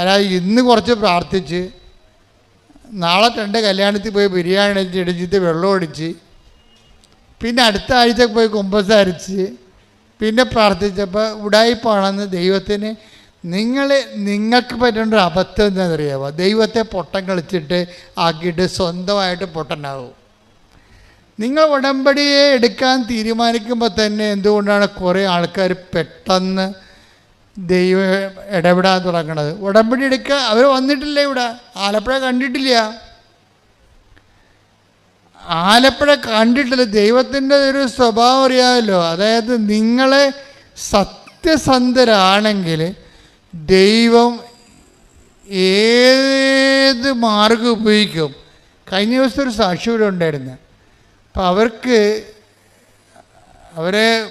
അല്ലാതെ ഇന്ന് കുറച്ച് പ്രാർത്ഥിച്ച് നാളെ രണ്ട് കല്യാണത്തിൽ പോയി ബിരിയാണി അടിച്ച് ഇടിച്ചിട്ട് വെള്ളം ഒടിച്ച് പിന്നെ അടുത്ത ആഴ്ച പോയി കുമ്പസാരിച്ച് പിന്നെ പ്രാർത്ഥിച്ചപ്പോൾ ഉടായിപ്പാണെന്ന് ദൈവത്തിന് നിങ്ങൾ നിങ്ങൾക്ക് പറ്റേണ്ട ഒരു അബദ്ധം എന്താണെന്നറിയാമോ ദൈവത്തെ പൊട്ടം കളിച്ചിട്ട് ആക്കിയിട്ട് സ്വന്തമായിട്ട് പൊട്ടനാവും. നിങ്ങൾ ഉടമ്പടിയെ എടുക്കാൻ തീരുമാനിക്കുമ്പോൾ തന്നെ എന്തുകൊണ്ടാണ് കുറേ ആൾക്കാർ പെട്ടെന്ന് ദൈവം ഇടപെടാൻ തുടങ്ങണത്. ഉടമ്പടി എടുക്കുക അവർ വന്നിട്ടില്ല ഇവിടെ? ആലപ്പുഴ കണ്ടിട്ടില്ല. ആലപ്പുഴ കണ്ടിട്ടില്ല. ദൈവത്തിന്റെ ഒരു സ്വഭാവം അറിയാമല്ലോ. അതായത് നിങ്ങളെ സത്യസന്ധരാണെങ്കിൽ ദൈവം ഏത് മാർഗം ഉപയോഗിക്കും? കഴിഞ്ഞ ദിവസം ഒരു സാക്ഷി ഇവിടെ ഉണ്ടായിരുന്നു. അപ്പം അവർക്ക് അവരെ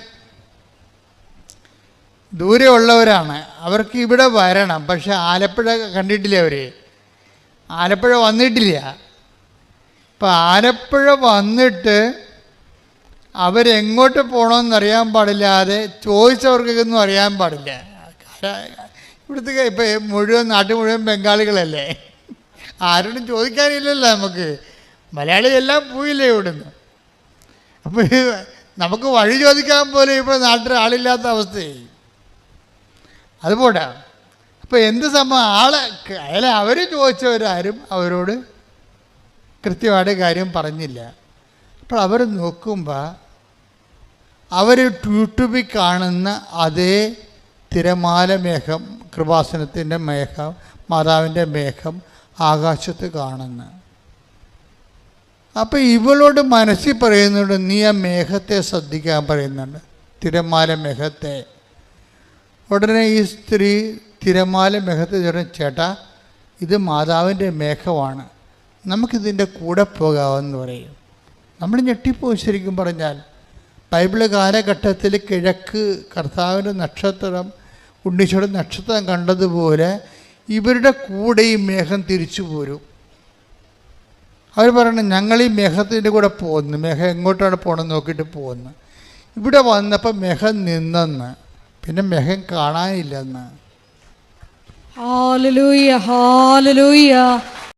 ദൂരെ ഉള്ളവരാണ് അവർക്ക് ഇവിടെ വരണം. പക്ഷെ ആലപ്പുഴ കണ്ടിട്ടില്ല അവർ ആലപ്പുഴ വന്നിട്ടില്ല. ഇപ്പം ആലപ്പുഴ വന്നിട്ട് അവരെങ്ങോട്ട് പോകണമെന്ന് അറിയാൻ പാടില്ലാതെ ചോദിച്ചവർക്കൊന്നും അറിയാൻ പാടില്ല. ഇവിടുത്തെ ഇപ്പം മുഴുവൻ നാട്ടിൽ മുഴുവൻ ബംഗാളികളല്ലേ? ആരോടും ചോദിക്കാനില്ലല്ലോ നമുക്ക്. മലയാളിയെല്ലാം പോയില്ലേ ഇവിടുന്ന്? അപ്പോൾ നമുക്ക് വഴി ചോദിക്കാൻ പോലും ഇപ്പോൾ നാട്ടിൽ ആളില്ലാത്ത അവസ്ഥയായി. അതുപോട്ടെ അപ്പോൾ എന്ത് സംഭവം? ആളെ അയാൾ അവർ ചോദിച്ചവരാരും അവരോട് കൃത്യമായിട്ട് കാര്യം പറഞ്ഞില്ല. അപ്പോൾ അവർ നോക്കുമ്പോൾ അവർ യൂട്യൂബിൽ കാണുന്ന അതേ തിരമാല മേഘം കൃപാസനത്തിന്റെ മേഘം മാതാവിന്റെ മേഘം ആകാശത്ത് കാണുന്നു. അപ്പോൾ ഇവളോട് മനസ്സിൽ പറയുന്നുണ്ട് നീ ആ മേഘത്തെ ശ്രദ്ധിക്കാൻ പറയുന്നുണ്ട്. തിരമാല മേഘത്തെ. ഉടനെ ഈ സ്ത്രീ തിരമാല മേഘത്തെ ചേർന്ന് ചേട്ടാ ഇത് മാതാവിന്റെ മേഘമാണ്. നമുക്കിതിന്റെ കൂടെ പോകാമെന്ന് പറയും. നമ്മൾ ഞെട്ടിപ്പോയി ശരിക്കും പറഞ്ഞാൽ ബൈബിൾ കാലഘട്ടത്തിൽ കിഴക്ക് കർത്താവിന്റെ നക്ഷത്രം ഉണ്ണിച്ചോടെ നക്ഷത്രം കണ്ടതുപോലെ ഇവരുടെ കൂടെ ഈ മേഘം തിരിച്ചു പോരും. അവർ പറയണം ഞങ്ങൾ ഈ മേഘത്തിന്റെ കൂടെ പോകുന്നു. മേഘം എങ്ങോട്ടാണ് പോകണമെന്ന് നോക്കിയിട്ട് പോകുന്നു. ഇവിടെ വന്നപ്പോൾ മേഘം നിന്നെന്ന്. പിന്നെ മേഘം കാണാനില്ലെന്ന്. Hallelujah hallelujah